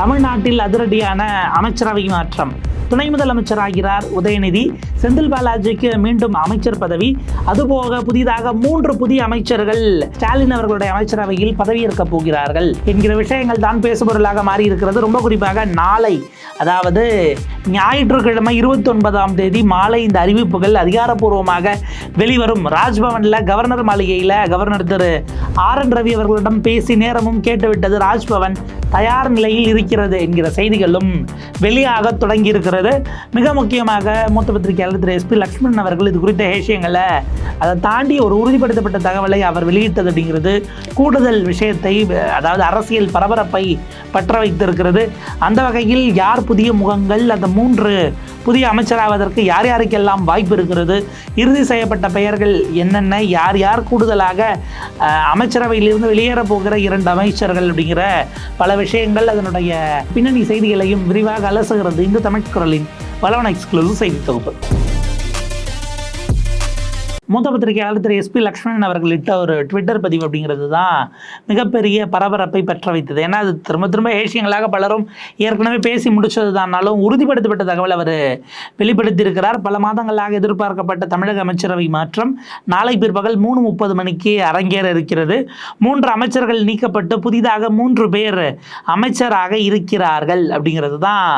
தமிழ்நாட்டில் அதிரடியான அமைச்சரவை மாற்றம். துணை முதலமைச்சராகிறார் உதயநிதி. செந்தில் பாலாஜிக்கு மீண்டும் அமைச்சர் பதவி. அதுபோக புதிதாக மூன்று புதிய அமைச்சர்கள் ஸ்டாலின் அவர்களுடைய அமைச்சரவையில் பதவியேற்க போகிறார்கள். என்கிற விஷயங்கள் தான் பேசுபொருளாக மாறி இருக்கிறது ரொம்ப குறிப்பாக நாளை அதாவது ஞாயிற்றுக்கிழமை இருபத்தி ஒன்பதாம் தேதி மாலை இந்த அறிவிப்புகள் அதிகாரப்பூர்வமாக வெளிவரும். ராஜ்பவனில் கவர்னர் மாளிகையில் கவர்னர் திரு ஆர் என் ரவி அவர்களிடம் பேசி நேரமும் கேட்டுவிட்டது ராஜ்பவன். தயார் நிலையில் இருக்கிறது என்கிற செய்திகளும் வெளியாக தொடங்கி இருக்கிறது மிக முக்கியமாக மூத்த பத்திரிகையாளர் திரு எஸ்பி லக்ஷ்மணன் அவர்கள் இது குறித்த விஷயங்களை அதை தாண்டி ஒரு உறுதிப்படுத்தப்பட்ட தகவலை அவர் வெளியிட்டது அப்படிங்கிறது. கூடுதல் விஷயத்தை அதாவது அரசியல் பரபரப்பை பற்ற வைத்திருக்கிறது. அந்த வகையில் யார் புதிய முகங்கள் அந்த மூன்று புதிய அமைச்சராவதற்கு யார் யாருக்கெல்லாம் வாய்ப்பு இருக்கிறது இறுதி செய்யப்பட்ட பெயர்கள் என்னென்ன யார் யார் கூடுதலாக அமைச்சரவையிலிருந்து வெளியேற போகிற இரண்டு அமைச்சர்கள் அப்படிங்கிற பல விஷயங்கள் அதனுடைய பின்னணி செய்திகளையும் விரிவாக அலசுகிறது இந்த தமிழ் குரலின் வளவன எக்ஸ்க்ளூசிவ் செய்தி தொகுப்பு. மூத்த பத்திரிகையாளர் திரு எஸ்பி லக்ஷ்மணன் அவர்கள் இட்ட ஒரு ட்விட்டர் பதிவு அப்படிங்கிறது தான் மிகப்பெரிய பரபரப்பை பெற்ற வைத்தது ஏன்னா அது திரும்ப திரும்ப ஏசியங்களாக பலரும் ஏற்கனவே பேசி முடிச்சது தானாலும் உறுதிப்படுத்தப்பட்ட தகவல் அவர் வெளிப்படுத்தியிருக்கிறார். பல மாதங்களாக எதிர்பார்க்கப்பட்ட தமிழக அமைச்சரவை மாற்றம் நாளை பிற்பகல் மூணு முப்பது மணிக்கு அரங்கேற இருக்கிறது. மூன்று அமைச்சர்கள் நீக்கப்பட்டு புதிதாக மூன்று பேர் அமைச்சராக இருக்கிறார்கள் அப்படிங்கிறது தான்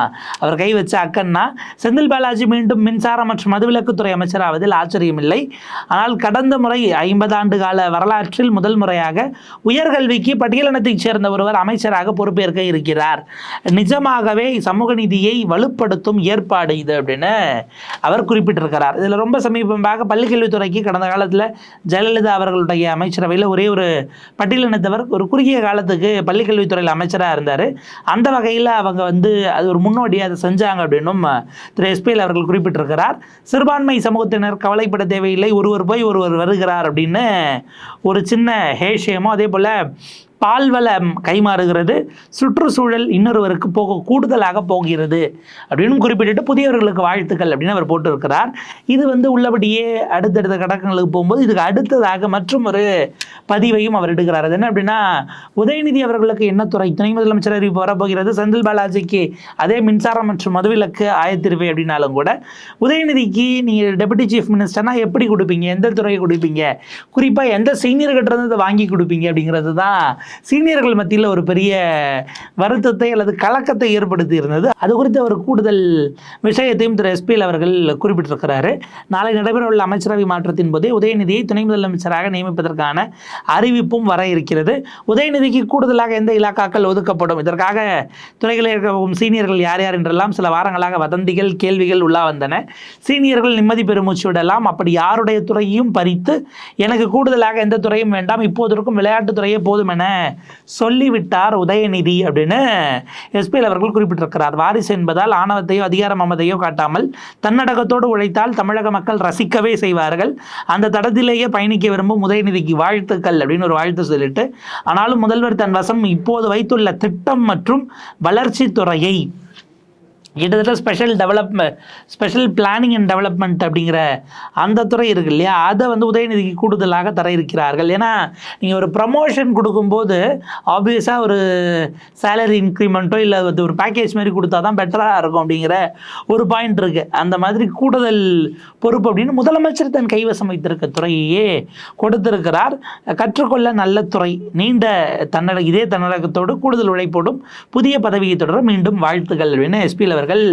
அவர் கை வச்ச அக்கன்னா. செந்தில் பாலாஜி மீண்டும் மின்சாரம் மற்றும் மதுவிலக்குத்துறை அமைச்சராவதில் ஆச்சரியமில்லை. ஆனால் கடந்த முறை ஐம்பது ஆண்டு கால வரலாற்றில் முதல் முறையாக உயர்கல்விக்கு பட்டியலினத்தைச் சேர்ந்த ஒருவர் அமைச்சராக பொறுப்பேற்க இருக்கிறார். நிஜமாகவே சமூக நீதியை வலுப்படுத்தும் ஏற்பாடு இது அப்படின்னு அவர் குறிப்பிட்டிருக்கிறார். இதில் ரொம்ப சமீபமாக பள்ளிக்கல்வித்துறைக்கு கடந்த காலத்தில் ஜெயலலிதா அவர்களுடைய அமைச்சரவையில் ஒரே ஒரு பட்டியலினத்தவர் ஒரு குறுகிய காலத்துக்கு பள்ளிக்கல்வித்துறையில் அமைச்சராக இருந்தார். அந்த வகையில் அவங்க வந்து அது ஒரு முன்னோடியாக அதை செஞ்சாங்க அப்படின்னும் திரு எஸ்பிஎல் அவர்கள் குறிப்பிட்டிருக்கிறார். சிறுபான்மை சமூகத்தினர் கவலைப்பட தேவையில்லை. ஒரு ஒருவர் போய் ஒருவர் வருகிறார் அப்படின்னு ஒரு சின்ன ஹேஷியமோ அதே போல் பால்வளம் கைமாறுகிறது சுற்றுச்சூழல் இன்னொருவருக்கு போக கூடுதலாக போகிறது அப்படின்னு குறிப்பிட்டு புதியவர்களுக்கு வாழ்த்துக்கள் அப்படின்னு அவர் போட்டிருக்கிறார். இது வந்து உள்ளபடியே அடுத்தடுத்த கடக்கங்களுக்கு போகும்போது இதுக்கு அடுத்ததாக மற்றும் ஒரு பதிவையும் அவர் எடுக்கிறார். அது என்ன அப்படின்னா உதயநிதி அவர்களுக்கு என்ன துறை? துணை முதலமைச்சர் அறிவிப்பு வரப்போகிறது. செந்தில் பாலாஜிக்கு அதே மின்சாரம் மற்றும் மதுவிலக்கு ஆயத்திருவை அப்படின்னாலும் கூட உதயநிதிக்கு நீங்கள் டெபுட்டி சீஃப் மினிஸ்டர்னா எப்படி கொடுப்பீங்க? எந்த துறையை கொடுப்பீங்க? குறிப்பாக எந்த சீனியர்கிட்ட இருந்து இதை வாங்கி கொடுப்பீங்க அப்படிங்கிறது தான் சீனியர்கள் மத்தியில் ஒரு பெரிய வருத்தத்தை அல்லது கலக்கத்தை ஏற்படுத்தி இருந்தது. அது குறித்து ஒரு கூடுதல் விஷயத்தையும் திரு எஸ்பிஎல் அவர்கள் குறிப்பிட்டிருக்கிறாரு. நாளை நடைபெறவுள்ள அமைச்சரவை மாற்றத்தின் போதே உதயநிதியை துணை முதலமைச்சராக நியமிப்பதற்கான அறிவிப்பும் வர இருக்கிறது. உதயநிதிக்கு கூடுதலாக எந்த இலாக்காக்கள் ஒதுக்கப்படும்? இதற்காக துறைகளில் இருக்கவும் சீனியர்கள் யார் யார் என்றெல்லாம் சில வாரங்களாக வதந்திகள் கேள்விகள் உள்ளா வந்தன. சீனியர்கள் நிம்மதி பெருமூச்சு விடலாம். அப்படி யாருடைய துறையும் பறித்து எனக்கு கூடுதலாக எந்த துறையும் வேண்டாம். இப்போதற்கும் விளையாட்டுத் துறையே போதும் என சொல்லிவிட்டார் உதயநிதி அப்படின்னு எஸ்பிஎல் அவர்கள் குறிப்பிட்டிருக்கிறார். வாரிசு என்பதால் ஆணவத்தையோ அதிகார மமதையோ காட்டாமல் தன்னடகத்தோடு உழைத்தால் தமிழக மக்கள் ரசிக்கவே செய்வார்கள். அந்த தடத்திலேயே பயணிக்க விரும்பும் உதயநிதிக்கு வாழ்த்துக்கள் அப்படின்னு ஒரு வாழ்த்து சொல்லிட்டு ஆனாலும் முதல்வர் தன் வசம் இப்போது வைத்துள்ள திட்டம் மற்றும் வளர்ச்சி துறையை கிட்டத்தட்ட special development special planning and development அப்படிங்கிற அந்த துறை இருக்கு இல்லையா? அதை வந்து உதயநிதிக்கு கூடுதலாக தர இருக்கிறார்கள். ஏன்னா நீங்கள் ஒரு ப்ரமோஷன் கொடுக்கும்போது ஆப்வியஸாக ஒரு சேலரி இன்க்ரிமெண்ட்டோ இல்லை அது ஒரு பேக்கேஜ் மாதிரி கொடுத்தா தான் பெட்டராக இருக்கும் அப்படிங்கிற ஒரு பாயிண்ட் இருக்குது அந்த மாதிரி கூடுதல் பொறுப்பு அப்படின்னு முதலமைச்சர் தன் கைவசம் வைத்திருக்க துறையையே கொடுத்திருக்கிறார். கற்றுக்கொள்ள நல்ல துறை நீண்ட தன்னட இதே தன்னடக்கத்தோடு கூடுதல் உழைப்போடும் புதிய பதவியை தொடர மீண்டும் வாழ்த்துக்கள். அப்படின்னு எஸ்பியில் அவர்கள்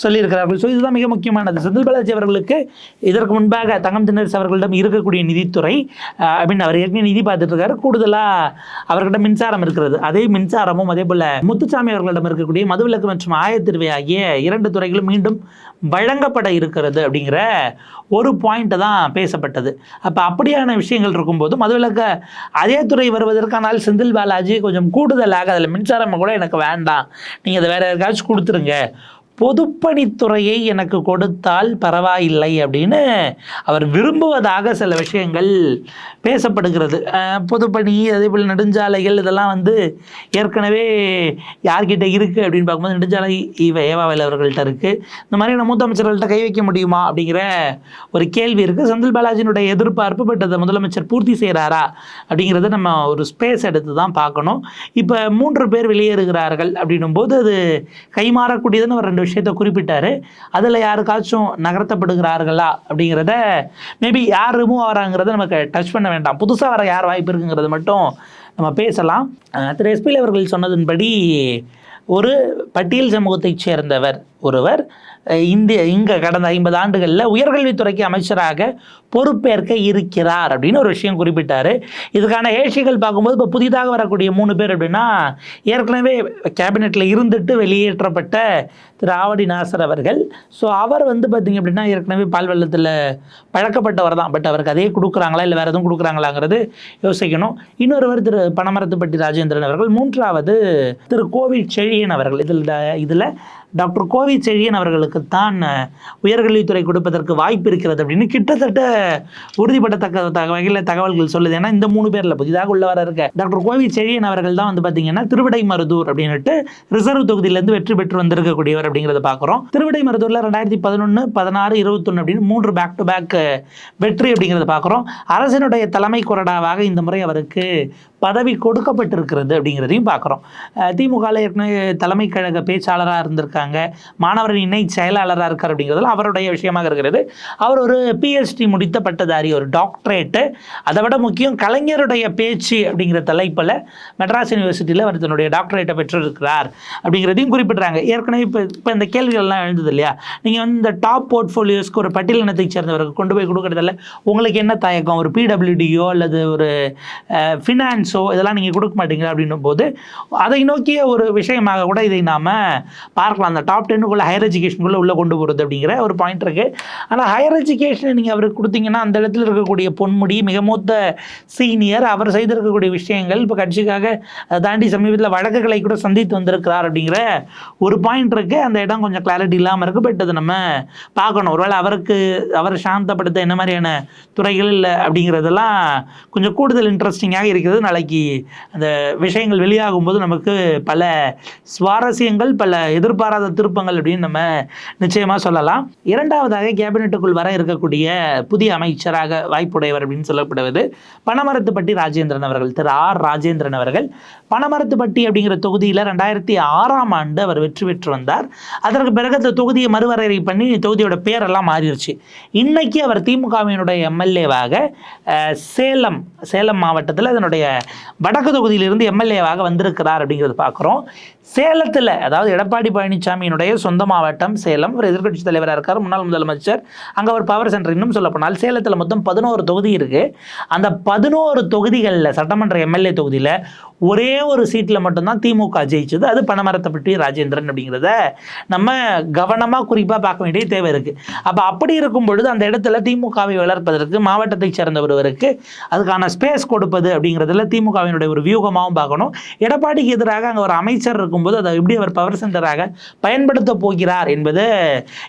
சொல்லியிருக்கிறார்கள். ஸோ இதுதான் மிக முக்கியமானது. செந்தில் பாலாஜி அவர்களுக்கு இதற்கு முன்பாக தங்கம் தினரசு அவர்களிடம் இருக்கக்கூடிய நிதித்துறை அஹ், அப்படின்னு அவர் ஏற்கனவே நிதி பார்த்துட்டு இருக்காரு கூடுதலாக அவர்கிட்ட மின்சாரம் இருக்கிறது. அதே மின்சாரமும் அதே போல் முத்துசாமி அவர்களிடம் இருக்கக்கூடிய மதுவிலக்கு மற்றும் ஆயத்திருவை ஆகிய இரண்டு துறைகளும் மீண்டும் வழங்கப்பட இருக்கிறது அப்படிங்கிற ஒரு பாயிண்ட்டை தான் பேசப்பட்டது. அப்போ அப்படியான விஷயங்கள் இருக்கும்போது மதுவிலக்க அதே துறை வருவதற்கானால் செந்தில் பாலாஜி கொஞ்சம் கூடுதலாக அதில் மின்சாரம் கூட எனக்கு வேண்டாம். நீங்கள் அதை வேறு யாருக்காச்சும் கொடுத்துருங்க. பொதுப்பணித்துறையை எனக்கு கொடுத்தால் பரவாயில்லை அப்படின்னு அவர் விரும்புவதாக சில விஷயங்கள் பேசப்படுகிறது. பொதுப்பணி அதே போல் நெடுஞ்சாலைகள் இதெல்லாம் வந்து ஏற்கனவே யார்கிட்ட இருக்குது அப்படின்னு பார்க்கும்போது நெடுஞ்சாலை இவ ஏவாவில் அவர்கள்ட்ட இருக்குது இந்த மாதிரியான மூத்த அமைச்சர்கள்ட்ட கை வைக்க முடியுமா அப்படிங்கிற ஒரு கேள்வி இருக்குது செந்தில் பாலாஜியினுடைய எதிர்பார்ப்பு பட் அதை முதலமைச்சர் பூர்த்தி செய்கிறாரா அப்படிங்கிறத நம்ம ஒரு ஸ்பேஸ் எடுத்து தான் பார்க்கணும். இப்போ மூன்று பேர் வெளியேறுகிறார்கள் அப்படின்னும் போது அது கைமாறக்கூடியதுன்னு ஒரு ரெண்டு விஷயத்தை குறிப்பிட்டாரு. அதில் யாருக்காச்சும் நகர்த்தப்படுகிறார்களா அப்படிங்கிறத மேபி யார் ரிமூவ் ஆகிறாங்கிறத நமக்கு டச் பண்ண வேண்டாம். புதுசாக வர யார் வாய்ப்பு இருக்குங்கிறது மட்டும் நம்ம பேசலாம். திரு எஸ்பில் அவர்கள் சொன்னதன்படி ஒரு பட்டியல் சமூகத்தைச் சேர்ந்தவர் ஒருவர் இந்திய இங்கே கடந்த ஐம்பது ஆண்டுகளில் உயர்கல்வித்துறைக்கு அமைச்சராக பொறுப்பேற்க இருக்கிறார் அப்படின்னு ஒரு விஷயம் குறிப்பிட்டார். இதுக்கான ஏழ்ச்சிகள் பார்க்கும்போது இப்போ புதிதாக வரக்கூடிய மூணு பேர் அப்படின்னா ஏற்கனவே கேபினெட்டில் இருந்துட்டு வெளியேற்றப்பட்ட திரு ஆவடி நாசர் அவர்கள். ஸோ அவர் வந்து பார்த்திங்க அப்படின்னா ஏற்கனவே பால் வெள்ளத்தில் பழக்கப்பட்டவர் தான். பட் அவருக்கு அதே கொடுக்குறாங்களா இல்லை வேறு எதுவும் கொடுக்குறாங்களாங்கிறது யோசிக்கணும். இன்னொருவர் திரு பனமரத்துப்பட்டி ராஜேந்திரன் அவர்கள் மூன்றாவது திரு கோவில் செழியன் அவர்கள். இதில் இதில் டாக்டர் கோவி செழியன் அவர்களுக்கு தான் உயர்கல்வித்துறை கொடுப்பதற்கு வாய்ப்பு இருக்கிறது அப்படின்னு கிட்டத்தட்ட உறுதிப்படத்தக்க தக- வகையில் தகவல்கள் சொல்லுது. ஏன்னா இந்த மூணு பேரில் புதிதாக உள்ள வர இருக்க. டாக்டர் கோவி செழியன் அவர்கள் தான் வந்து பார்த்தீங்கன்னா திருவிடை மருதூர் அப்படின்னுட்டு ரிசர்வ் தொகுதியிலேருந்து வெற்றி பெற்று வந்திருக்கக்கூடியவர் அப்படிங்கிறத பார்க்குறோம் திருவிடை மருதூரில் ரெண்டாயிரத்தி பதினொன்று பதினாறு இருபத்தொன்று அப்படின்னு மூன்று பேக் டு பேக் வெற்றி அப்படிங்கிறத பார்க்குறோம் அரசினுடைய தலைமை கொறடாவாக இந்த முறை அவருக்கு பதவி கொடுக்கப்பட்டிருக்கிறது அப்படிங்கிறதையும் பார்க்குறோம். திமுகவில் ஏற்கனவே தலைமை கழக பேச்சாளராக இருந்திருக்காங்க. மாணவரின் இணை செயலாளராக இருக்கார் அப்படிங்கிறதுல அவருடைய விஷயமாக இருக்கிறது. அவர் ஒரு பிஹெச்டி முடித்த பட்டதாரி ஒரு டாக்டரேட்டு அதை விட முக்கியம் கலைஞருடைய பேச்சு அப்படிங்கிற தலைப்பில் மெட்ராஸ் யூனிவர்சிட்டியில் அவர் தன்னுடைய டாக்டரேட்டை பெற்றிருக்கிறார் அப்படிங்கிறதையும் குறிப்பிட்றாங்க. ஏற்கனவே இப்போ இப்போ இந்த கேள்விகள்லாம் எழுந்தது இல்லையா? நீங்கள் வந்து இந்த டாப் போர்ட்ஃபோலியோஸ்க்கு ஒரு பட்டியலினத்தை சேர்ந்தவருக்கு கொண்டு போய் கொடுக்குறதில்ல உங்களுக்கு என்ன தயக்கம்? ஒரு பிடபிள்யூடியோ அல்லது ஒரு ஃபினான்ஸ் இதெல்லாம் நீங்கள் கொடுக்க மாட்டீங்க அப்படின்னும் போது அதை நோக்கிய ஒரு விஷயமாக கூட இதை நாம் பார்க்கலாம். அந்த டாப் டென்னுக்குள்ளே ஹையர் எஜுகேஷனுக்குள்ளே உள்ளே கொண்டு போகிறது அப்படிங்கிற ஒரு பாயிண்ட் இருக்குது ஆனால் ஹையர் எஜுகேஷனை நீங்கள் அவருக்கு கொடுத்தீங்கன்னா அந்த இடத்துல இருக்கக்கூடிய பொன்முடி மிக மூத்த சீனியர் அவர் செய்திருக்கக்கூடிய விஷயங்கள் இப்போ கட்சிக்காக அதை தாண்டி சமீபத்தில் வழக்குகளை கூட சந்தித்து வந்திருக்கிறார் அப்படிங்கிற ஒரு பாயிண்ட் இருக்குது அந்த இடம் கொஞ்சம் கிளாரிட்டி இல்லாமல் இருக்குது பட் அதை நம்ம பார்க்கணும். ஒருவேளை அவருக்கு அவரை சாந்தப்படுத்த என்ன மாதிரியான துறைகள் இல்லை அப்படிங்கிறதெல்லாம் கொஞ்சம் கூடுதல் இன்ட்ரெஸ்டிங்காக இருக்கிறது. நல்ல நாளைக்கு அந்த விஷயங்கள் வெளியாகும்போது நமக்கு பல சுவாரஸ்யங்கள் பல எதிர்பாராத திருப்பங்கள் அப்படின்னு நம்ம நிச்சயமாக சொல்லலாம். இரண்டாவதாக கேபினெட்டுக்குள் வர இருக்கக்கூடிய புதிய அமைச்சராக வாய்ப்புடையவர் அப்படின்னு சொல்லப்படுவது பனமரத்துப்பட்டி ராஜேந்திரன் அவர்கள். திரு ஆர் ராஜேந்திரன் அவர்கள். பனமரத்துப்பட்டி அப்படிங்கிற தொகுதியில் ரெண்டாயிரத்தி ஆறாம் ஆண்டு அவர் வெற்றி பெற்று வந்தார். அதற்கு பிறகு அந்த தொகுதியை மறுவரையறை பண்ணி தொகுதியோட பேரெல்லாம் மாறிடுச்சு. இன்னைக்கு அவர் திமுகவினுடைய எம்எல்ஏவாக சேலம் சேலம் மாவட்டத்தில் அதனுடைய வடக்கு தொகுதியிலிருந்து எம்எல்ஏவாக வந்திருக்கிறார் அப்படிங்கிறது பார்க்குறோம். சேலத்தில் அதாவது எடப்பாடி பழனிசாமியினுடைய சொந்த மாவட்டம் சேலம் ஒரு எதிர்க்கட்சி தலைவராக இருக்கார் முன்னாள் முதலமைச்சர். அங்கே ஒரு பவர் சென்டர் இன்னும் சொல்லப்போனால் சேலத்தில் மொத்தம் பதினோரு தொகுதி இருக்குது அந்த பதினோரு தொகுதிகளில் சட்டமன்ற எம்எல்ஏ தொகுதியில் ஒரே ஒரு சீட்டில் மட்டும்தான் திமுக ஜெயிச்சது. அது பணமரத்தைப்பட்டி ராஜேந்திரன் அப்படிங்கிறத நம்ம கவனமாக குறிப்பாக பார்க்க வேண்டிய தேவை இருக்குது அப்போ அப்படி இருக்கும் பொழுது அந்த இடத்துல திமுகவை வளர்ப்பதற்கு மாவட்டத்தைச் சேர்ந்த ஒருவருக்கு அதுக்கான ஸ்பேஸ் கொடுப்பது அப்படிங்கிறதுல திமுகவினுடைய ஒரு வியூகமாகவும் பார்க்கணும். எடப்பாடிக்கு எதிராக அங்கே ஒரு அமைச்சர் இருக்கும்போது அதை எப்படி அவர் பவர் சென்டராக பயன்படுத்த போகிறார் என்பது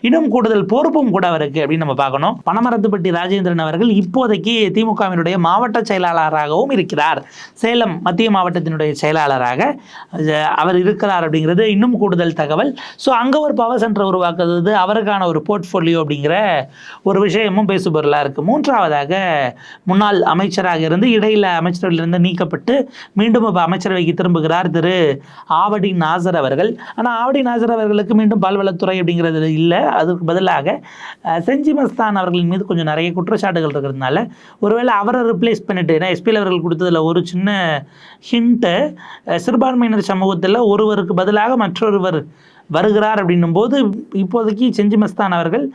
இன்னும் கூடுதல் பொறுப்பும் கூட அவருக்கு அப்படின்னு நம்ம பார்க்கணும். பணமரத்துப்பட்டி ராஜேந்திரன் அவர்கள் இப்போதைக்கு திமுகவினுடைய மாவட்ட செயலாளராகவும் இருக்கிறார். சேலம் மத்திய மாவட்டத்தினுடைய செயலாளராக அவர் இருக்கிறார் அப்படிங்கிறது இன்னும் கூடுதல் தகவல். ஸோ அங்கே ஒரு பவர் சென்டர் உருவாக்குறது அவருக்கான ஒரு போர்ட்ஃபோலியோ அப்படிங்கிற ஒரு விஷயமும் பேசுபொருளாக இருக்குது மூன்றாவதாக முன்னாள் அமைச்சராக இருந்து இடையில அமைச்சரவையிலிருந்து நீக்கப்பட்டு மீண்டும் இப்போ அமைச்சரவைக்கு திரும்புகிறார் திரு ஆவடி நாசர் அவர்கள். ஆனால் ஆவடி நாசர் அவர்களுக்கு மீண்டும் பால்வளத்துறை அப்படிங்கிறது இல்லை. அதுக்கு பதிலாக செஞ்சி மஸ்தான் அவர்களின் மீது கொஞ்சம் நிறைய குற்றச்சாட்டுகள் இருக்கிறதுனால ஒருவேளை அவரை ரிப்ளேஸ் பண்ணிட்டு ஏன்னா எஸ்பிஎல் அவர்கள் கொடுத்ததில் ஒரு சின்ன ஹிண்ட்டு சிறுபான்மையினர் சமூகத்தில் ஒருவருக்கு பதிலாக மற்றொருவர் வருகிறார் அப்படின்னும் போது இப்போதைக்கு செஞ்சி மஸ்தான் அவர்கள்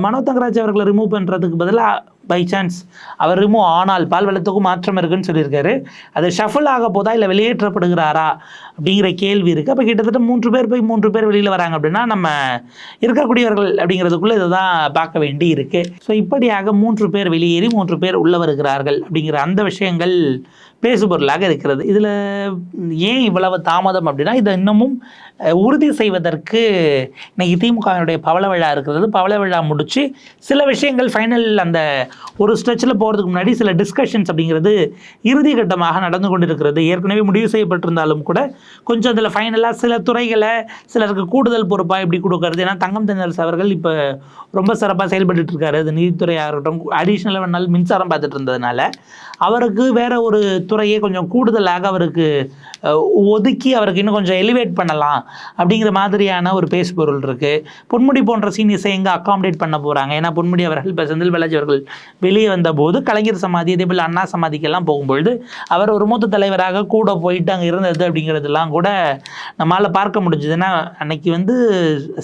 மனோ தங்கராஜ் அவர்களை ரிமூவ் பண்ணுறதுக்கு பதிலாக பை சான்ஸ் அவர் ரிமூவ் ஆனால் பால் வெள்ளத்துக்கும் மாற்றம் இருக்குன்னு சொல்லியிருக்காரு. அது ஷஃபிள் ஆக போதா இல்லை வெளியேற்றப்படுகிறாரா அப்படிங்கிற கேள்வி இருக்குது அப்போ கிட்டத்தட்ட மூன்று பேர் போய் மூன்று பேர் வெளியில் வராங்க அப்படின்னா நம்ம இருக்கக்கூடியவர்கள் அப்படிங்கிறதுக்குள்ளே இதை தான் பார்க்க வேண்டி இருக்குது ஸோ இப்படியாக மூன்று பேர் வெளியேறி மூன்று பேர் உள்ளே வருகிறார்கள் அப்படிங்கிற அந்த விஷயங்கள் பேசுபொருளாக இருக்கிறது. இதில் ஏன் இவ்வளவு தாமதம் அப்படின்னா இதை இன்னமும் உறுதி செய்வதற்கு இன்னைக்கு திமுகவினுடைய பவள விழா இருக்கிறது. பவள விழா முடித்து சில விஷயங்கள் ஃபைனல் அந்த ஒரு ஸ்ட்ரெச்சில் போகிறதுக்கு முன்னாடி சில டிஸ்கஷன்ஸ் அப்படிங்கிறது இறுதி கட்டமாக நடந்து கொண்டிருக்கிறது. ஏற்கனவே முடிவு செய்யப்பட்டிருந்தாலும் கூட கொஞ்சம் அதில் ஃபைனலாக சில துறைகளை சிலருக்கு கூடுதல் பொறுப்பாக எப்படி கொடுக்கறது? ஏன்னா தங்கம் தென்னரசு அவர்கள் இப்போ ரொம்ப சிறப்பாக செயல்பட்டுட்டு இருக்காரு. அது நீதித்துறையாக இருக்கட்டும் அடிஷ்னலாக வேணாலும் மின்சாரம் பார்த்துட்டு இருந்ததுனால அவருக்கு வேற ஒரு துறையை கொஞ்சம் கூடுதலாக அவருக்கு ஒதுக்கி அவருக்கு இன்னும் கொஞ்சம் எலிவேட் பண்ணலாம் அப்படிங்கிற மாதிரியான ஒரு பேசுபொருள் இருக்குது பொன்முடி போன்ற சீனியர்ஸை எங்கே அகாமடேட் பண்ண போகிறாங்க ஏன்னா பொன்முடி அவர்கள் இப்போ செந்தில் பாலாஜி அவர்கள் வெளியே வந்தபோது கலைஞர் சமாதி அதே போல் அண்ணா சமாதிக்கெல்லாம் போகும்பொழுது அவர் ஒரு மூத்த தலைவராக கூட போயிட்டு அங்கே இருந்தது அப்படிங்கிறதெல்லாம் கூட நம்மளால் பார்க்க முடிஞ்சதுன்னா அன்னைக்கு வந்து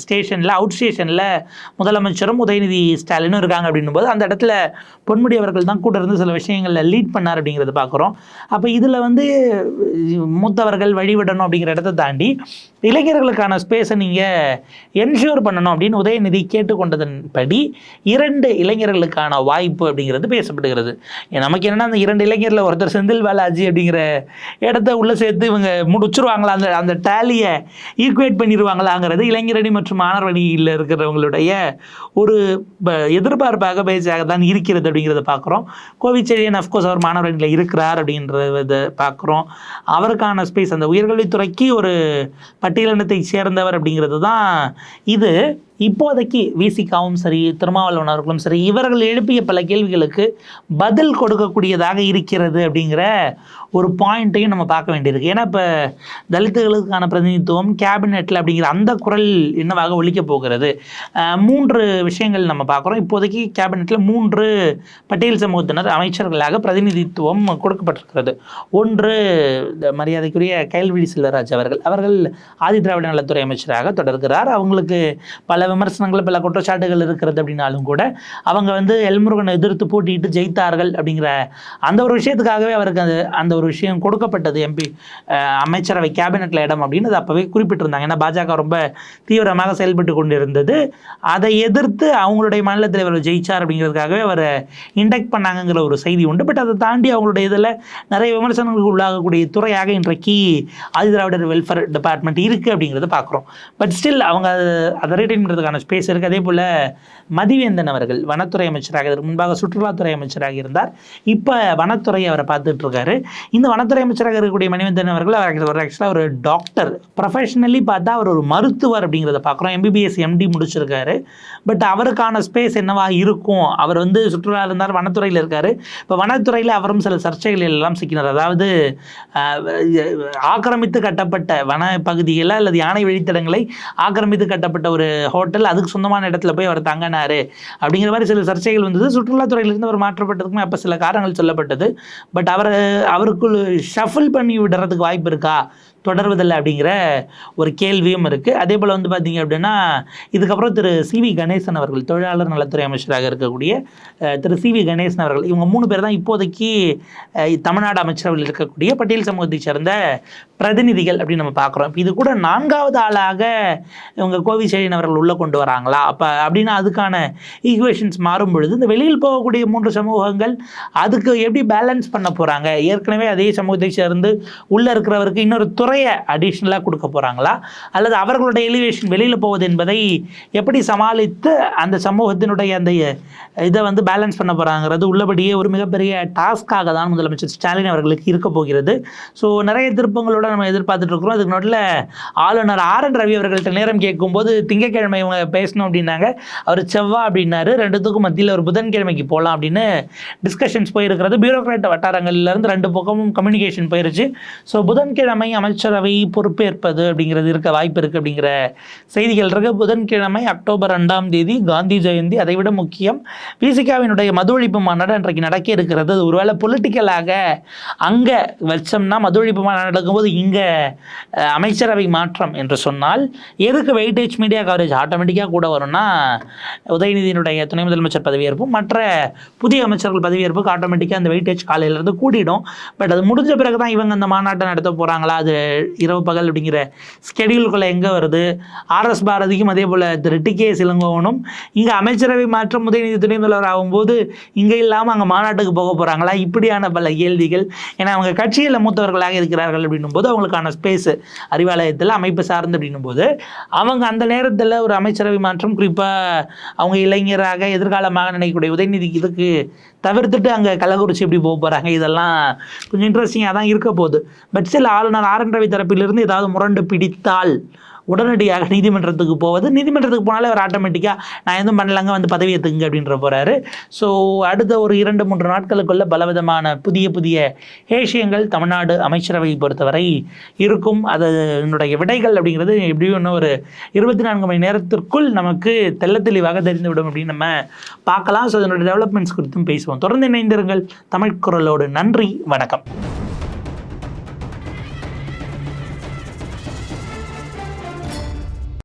ஸ்டேஷனில் அவுட் ஸ்டேஷனில் முதலமைச்சரும் உதயநிதி ஸ்டாலினும் இருக்காங்க அப்படின்னும் போது அந்த இடத்துல பொன்முடி அவர்கள் தான் கூட இருந்து சில விஷயங்களில் லீட் பண்ணார் அப்படிங்கிறத பார்க்குறோம் அப்போ இதில் வந்து மூத்தவர்கள் வழிவிடணும் அப்படிங்கிற இடத்த தாண்டி இளைஞர்களுக்கான ஸ்பேஸை நீங்கள் என்ஷூர் பண்ணணும் அப்படின்னு உதயநிதி கேட்டுக்கொண்டதன்படி இரண்டு இளைஞர்களுக்கான வாய்ப்பு அப்படிங்கிறது பேசப்படுகிறது. நமக்கு என்னன்னா அந்த இரண்டு இளைஞரில் ஒருத்தர் செந்தில் பாலாஜி அப்படிங்கிற இடத்த உள்ளே சேர்த்து இவங்க முடிச்சிருவாங்களா அந்த அந்த டேலியை ஈக்குவேட் பண்ணிடுவாங்களாங்கிறது இளைஞரணி மற்றும் மாணவர் இருக்கிறவங்களுடைய ஒரு ப- எதிர்பார்ப்பாக பேச்சாக தான் இருக்கிறது அப்படிங்கிறத பார்க்குறோம் கோவிச்செழியன் அஃப்கோர்ஸ் அவர் மாணவனியில் இருக்கிறார் அப்படின்னு அப்படின்ற இதை பார்க்குறோம். அவருக்கான ஸ்பேஸ் அந்த உயர்கல்வித்துறைக்கு ஒரு பட்டியலினத்தை சேர்ந்தவர் அப்படிங்கிறது தான் இது. இப்போதைக்கு விசிகாவும் சரி திருமாவளவன் அவர்களும் சரி இவர்கள் எழுப்பிய பல கேள்விகளுக்கு பதில் கொடுக்கக்கூடியதாக இருக்கிறது அப்படிங்கிற ஒரு பாயிண்ட்டையும் நம்ம பார்க்க வேண்டியிருக்கு. ஏன்னா இப்போ தலித்துகளுக்கான பிரதிநிதித்துவம் கேபினெட்டில் அப்படிங்கிற அந்த குரல் என்னவாக ஒழிக்கப் போகிறது? மூன்று விஷயங்கள் நம்ம பார்க்குறோம். இப்போதைக்கு கேபினெட்டில் மூன்று பட்டியல் சமூகத்தினர் அமைச்சர்களாக பிரதிநிதித்துவம் கொடுக்கப்பட்டிருக்கிறது. ஒன்று இந்த மரியாதைக்குரிய கைல்விழி செல்வராஜ் அவர்கள். அவர்கள் ஆதி திராவிட நலத்துறை அமைச்சராக தொடர்கிறார். அவங்களுக்கு பல விமர்சனங்கள் பல குற்றச்சாட்டுகள் இருக்கிறது அப்படின்னாலும் கூட அவங்க வந்து எல்முருகனை எதிர்த்து போட்டிட்டு ஜெயித்தார்கள் அப்படிங்கிற அந்த ஒரு விஷயத்துக்காகவே அவருக்கு அது அந்த ஒரு விஷயம் கொடுக்கப்பட்டது எம்பி அமைச்சரவை கேபினெட்டில் இடம் அப்படின்னு அது அப்போவே குறிப்பிட்டிருந்தாங்க. ஏன்னா பாஜக ரொம்ப தீவிரமாக செயல்பட்டு கொண்டிருந்தது. அதை எதிர்த்து அவங்களுடைய மாநில தலைவர் ஜெயிச்சார் அப்படிங்கிறதுக்காகவே அவரை இண்டக்ட் பண்ணாங்கங்கிற ஒரு செய்தி உண்டு. பட் அதை தாண்டி அவங்களுடைய இதில் நிறைய விமர்சனங்களுக்கு உள்ளாகக்கூடிய துறையாக இன்றைக்கு ஆதி திராவிடர் வெல்ஃபேர் டிபார்ட்மெண்ட் இருக்குது அப்படிங்கிறத பார்க்குறோம். பட் ஸ்டில் அவங்க அதை ரிட்டைன் பண்ணுறதுக்கான ஸ்பேஸ் இருக்குது அதே போல் மதிவேந்தன் அவர்கள் வனத்துறை அமைச்சராக இதற்கு முன்பாக சுற்றுலாத்துறை அமைச்சராக இருந்தார். இப்போ வனத்துறை அவரை பார்த்துட்டு இருக்காரு. இந்த வனத்துறை அமைச்சராக இருக்கக்கூடிய மணிவேந்தன் அவர்கள் அவர் ஒரு ஆக்சுவலாக ஒரு டாக்டர் ப்ரொஃபஷனலி பார்த்தா அவர் ஒரு மருத்துவர் அப்படிங்கிறத பார்க்குறோம். எம்பிபிஎஸ் எம்டி முடிச்சிருக்காரு. பட் அவருக்கான ஸ்பேஸ் என்னவா இருக்கும்? அவர் வந்து சுற்றுலா இருந்தார் வனத்துறையில் இருக்கார். இப்போ வனத்துறையில் அவரும் சில சர்ச்சைகள் எல்லாம் சிக்கினார். அதாவது ஆக்கிரமித்து கட்டப்பட்ட வன பகுதிகளை அல்லது யானை வழித்தடங்களை ஆக்கிரமித்து கட்டப்பட்ட ஒரு ஹோட்டல் அதுக்கு சொந்தமான இடத்துல போய் அவர் தங்கினாரு. அப்படிங்கிற மாதிரி சில சர்ச்சைகள் வந்தது. சுற்றுலாத்துறையிலிருந்து அவர் மாற்றப்பட்டதுக்குமே அப்போ சில காரணங்கள் சொல்லப்பட்டது. பட் அவர் அவருக்குள் ஷஃபில் பண்ணி விடுறதுக்கு வாய்ப்பு இருக்கா? தொடர்வதில்லை அப்படிங்கிற ஒரு கேள்வியும் இருக்குது அதே போல் வந்து பார்த்தீங்க அப்படின்னா இதுக்கப்புறம் திரு சி வி கணேசன் அவர்கள் தொழிலாளர் நலத்துறை அமைச்சராக இருக்கக்கூடிய திரு சி வி கணேசன் அவர்கள் இவங்க மூணு பேர் தான் இப்போதைக்கு தமிழ்நாடு அமைச்சரவையில் இருக்கக்கூடிய பட்டியல் சமூகத்தை சேர்ந்த பிரதிநிதிகள் அப்படின்னு நம்ம பார்க்குறோம் இப்போ இது கூட நான்காவது ஆளாக இவங்க கோவிச்செழியன் அவர்கள் உள்ளே கொண்டு வராங்களா? அப்போ அப்படின்னா அதுக்கான ஈக்குவேஷன்ஸ் மாறும் பொழுது இந்த வெளியில் போகக்கூடிய மூன்று சமூகங்கள் அதுக்கு எப்படி பேலன்ஸ் பண்ண போகிறாங்க ஏற்கனவே அதே சமூகத்தை சேர்ந்து உள்ளே இருக்கிறவருக்கு இன்னொரு துறையை அடிஷ்னலாக கொடுக்க போகிறாங்களா அல்லது அவர்களுடைய எலிவேஷன் வெளியில் போவது என்பதை எப்படி சமாளித்து அந்த சமூகத்தினுடைய அந்த இதை வந்து பேலன்ஸ் பண்ண போகிறாங்கிறது உள்ளபடியே ஒரு மிகப்பெரிய டாஸ்க்காக தான் முதலமைச்சர் ஸ்டாலின் அவர்களுக்கு இருக்க போகிறது. ஸோ நிறைய திருப்பங்களோட நம்ம எதிர்பார்த்துட்ருக்குறோம் அதுக்கு நோட்டில் ஆளுநர் ஆர் என் ரவி அவர்கள்ட்ட நேரம் கேட்கும்போது திங்கக்கிழமை இவங்க பேசணும் அப்படின்னாங்க. அவர் செவ்வா அப்படின்னாரு. ரெண்டுத்துக்கும் மத்தியில் ஒரு புதன்கிழமைக்கு போகலாம் அப்படின்னு டிஸ்கஷன்ஸ் போயிருக்கிறது. பியூரோக்ராட் வட்டாரங்கள்லேருந்து ரெண்டு பக்கமும் கம்யூனிகேஷன் போயிருச்சு. ஸோ புதன்கிழமை அமைச்சரவை பொறுப்பேற்பது அப்படிங்கிறது இருக்க வாய்ப்பு இருக்குது அப்படிங்கிற செய்திகள் இருக்கு. புதன்கிழமை அக்டோபர் ரெண்டாம் தேதி காந்தி ஜெயந்தி அதை விட முக்கியம் பிசிகாவினுடைய மது ஒழிப்பு மாநாடு அன்றைக்கு நடக்க இருக்கிறது. அது ஒருவேளை பொலிட்டிக்கலாக அங்கே வச்சோம்னா மது ஒழிப்பு மாநாடு நடக்கும்போது இங்கே அமைச்சரவை மாற்றம் என்று சொன்னால் எதுக்கு வெயிட்டேஜ் மீடியா கவரேஜ் ஆட்டோமேட்டிக்காக கூட வரும்னா உதயநிதியினுடைய துணை முதலமைச்சர் பதவியேற்பும் மற்ற புதிய அமைச்சர்கள் பதவியேற்புக்கு ஆட்டோமேட்டிக்காக அந்த வெயிட்டேஜ் காலையிலேருந்து கூடிடும். பட் அது முடிஞ்ச பிறகு தான் இவங்க அந்த மாநாட்டை நடத்த போகிறாங்களா அது இரவு பகல் அப்படிங்கிற ஸ்கெடியூல்குள்ளே எங்கே வருது? ஆர்எஸ் பாரதிக்கும் அதே போல் திரு டி கே சிலங்கோவனும் இங்கே அமைச்சரவை மாற்றம் உதயநிதி துணை முதல்வர் ஆகும்போது இங்கே இல்லாமல் அங்கே மாநாட்டுக்கு போக போகிறாங்களா இப்படியான பல கேள்விகள். ஏன்னா அவங்க கட்சியில் மூத்தவர்களாக இருக்கிறார்கள் அப்படின்னும் போது அவங்களுக்கான ஸ்பேஸ் அறிவாலயத்தில் அமைப்பு சார்ந்து அப்படின்னும் போது அவங்க அந்த நேரத்தில் ஒரு அமைச்சரவை மாற்றம் குறிப்பாக அவங்க இளைஞராக எதிர்காலமாக நினைக்கக்கூடிய உதயநிதிக்கு இதுக்கு தவிர்த்துட்டு அங்கே கள்ளக்குறிச்சி எப்படி போக போகிறாங்க இதெல்லாம் கொஞ்சம் இன்ட்ரெஸ்டிங்காக தான் இருக்க போகுது. பட் சில ஆளுநர் ஆர் என் ரவி தரப்பிலிருந்து ஏதாவது முரண்டு பிடித்தால் உடனடியாக நீதிமன்றத்துக்கு போவது. நீதிமன்றத்துக்கு போனாலே அவர் ஆட்டோமேட்டிக்காக நான் எதுவும் பண்ணலங்க வந்து பதவி ஏற்றுங்க அப்படின்ற போகிறாரு ஸோ அடுத்த ஒரு இரண்டு மூன்று நாட்களுக்குள்ள பலவிதமான புதிய புதிய ஏஷியங்கள் தமிழ்நாடு அமைச்சரவை பொறுத்தவரை இருக்கும். அது என்னுடைய விடைகள் அப்படிங்கிறது எப்படியும் இன்னும் ஒரு இருபத்தி நான்கு மணி நேரத்திற்குள் நமக்கு தெள்ளத்தெளிவாக தெரிந்துவிடும் அப்படின்னு நம்ம பார்க்கலாம். ஸோ அதனுடைய டெவலப்மெண்ட்ஸ் குறித்தும் பேசுவோம். தொடர்ந்து இணைந்திருங்கள். தமிழ் குரலோடு நன்றி. வணக்கம்.